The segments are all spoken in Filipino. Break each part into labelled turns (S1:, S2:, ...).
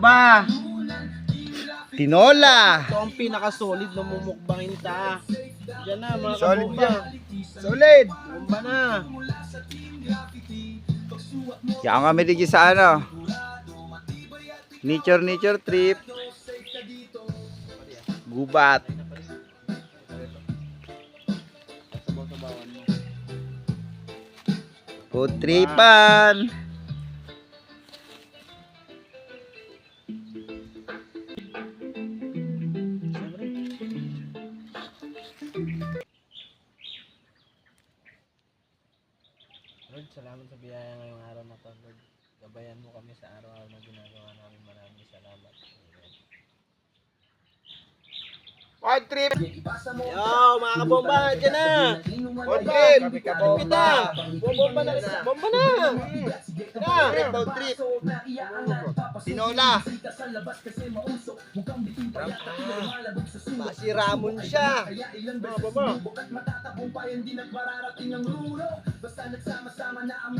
S1: kabomba. Tinola.
S2: Ito ang pinaka-solid na mumukbangin ta. Diyan na mga
S1: Solid
S2: kabomba.
S1: yan. Solid.
S2: Bomba na.
S1: Yan kami digi sa ano. Nature nature trip. Gubat.
S2: Sabaw-sabawan mo. Kami sa araw-araw na ginagawa namin. Maraming salamat.
S1: Food trip.
S2: Yo, mga kabomba, dyan na!
S1: Food trip.
S2: Kita! Bomba na! Bomba na! Na!
S1: Food trip. Tinola.
S2: Si Ramon siya! Mga baba!
S1: Ay.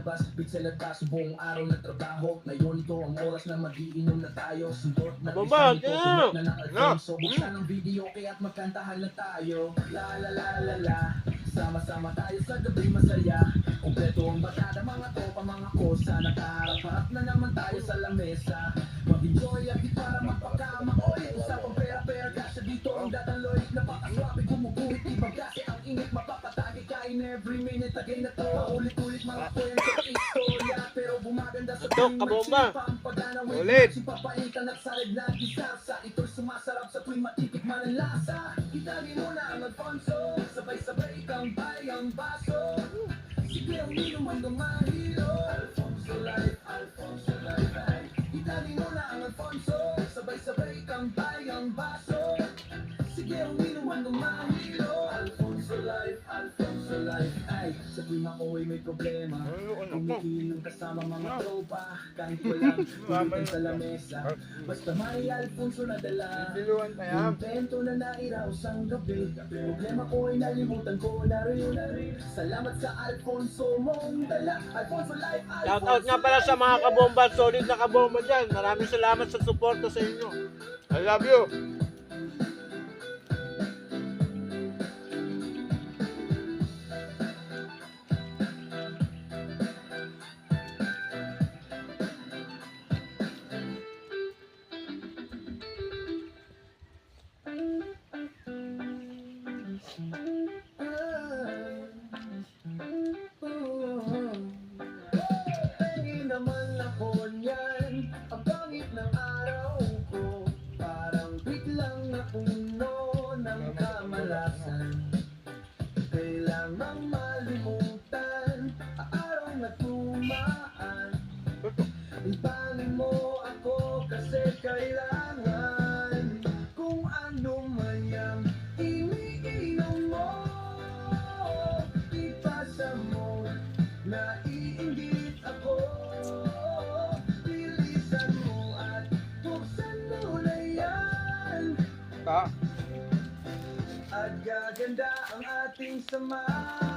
S3: Nilabas, pigselata sa buong araw na trabaho. Ngayon ito ang oras na magiinom na tayo. Sundot na
S2: Bababa,
S3: isang ito,
S2: kaya!
S3: sunod na ng Alfonso. Buksan ang video kaya't magkantahan na tayo. La la la la la. Sama-sama tayo sa gabi masaya. Kompleto ang batada, mga topa, mga kosa. Nakaharap-harap na naman tayo sa lamesa. Mag-enjoy at di para magpakama. Oy, usapang pera-pera Kasya dito ang dataloy. Napakaswabe kumukuhit Ibang kasi ang init. Mapapatagi ka in every minute. Again na to Paulit-ulit mga kwento tuwing
S2: kabomba.
S3: ang
S1: Ulit.
S3: Papaitan at salid na gisasa Ito'y sumasarap sa tuwing matitikman ang lasa Itali ang Sabay-sabay kang bayang baso Sige, uminom hanggang mahilo Alfonso Life, Alfonso Life ang Sabay-sabay kang bayang baso Sige, uminom hanggang mahilo Alfonso Life, Alfonso Life. Ay Sa tuwing ako ay may problema. Umiinom kasama mga tropa Kahit walang ulitin sa lamesa. Basta may Alfonso na dala. Invento na nairaos ang gabi. Problema ko ay nalimutan ko na rin Salamat sa Alfonso mong dala. Alfonso Life, Alfonso
S2: Shoutout nga pala sa mga kabomba, solid na kabomba dyan. Maraming salamat sa suporta sa inyo.
S1: I love you.
S3: At gaganda ang ating samahan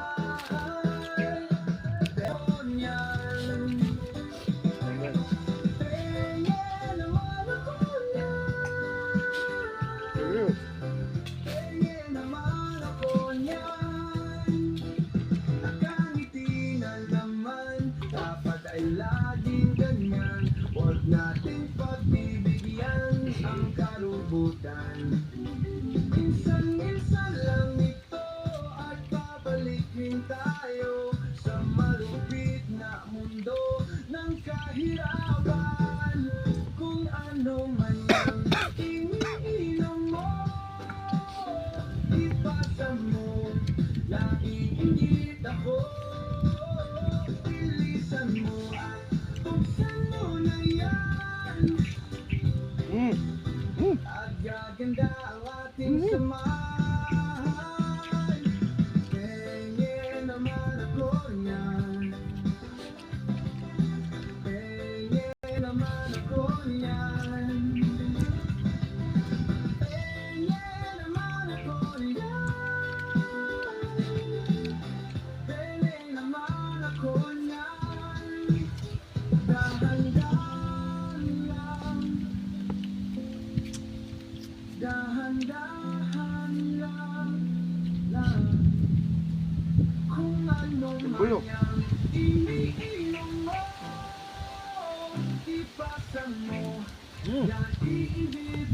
S3: karubutan Minsan-minsan lang ito At babalik tayo Sa malupit na mundo ng kahirapan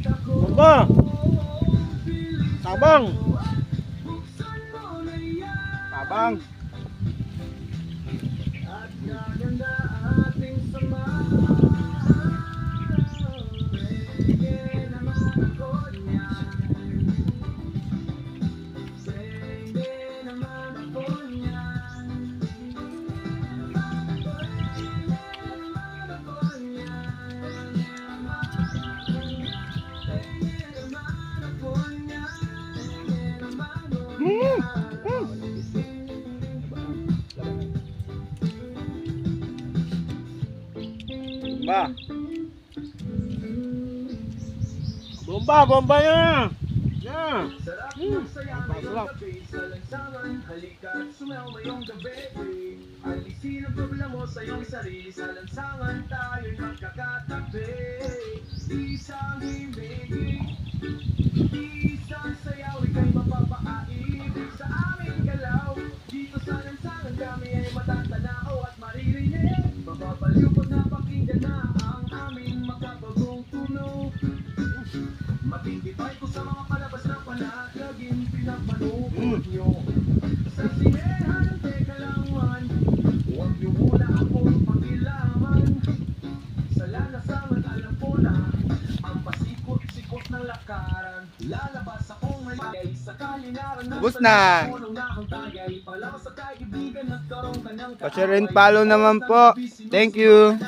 S3: ako
S2: Aba!
S3: Bilisan
S2: Tabang!
S1: Tabang.
S2: Bomba, bomba yan! Yan!
S3: Sarap ng saya ngayong gabi Sa lansangan, halika at sumayaw ngayong gabi Alisin ang problema mo sa iyong sarili Sa lansangan, tayo'y magkakatabi Isang himiging Matindi tayo ko sa mga palabas na palaging pinapanood nyo. Sa sinehan, teka lang man. Huwag nyo muna akong pakilaman. Sa lalasangan, alam ko na Ang pasikot-sikot ng lakaran. Lalabas akong may bagay Sakali naranasan
S1: Ubus na. and follow naman po. Thank you.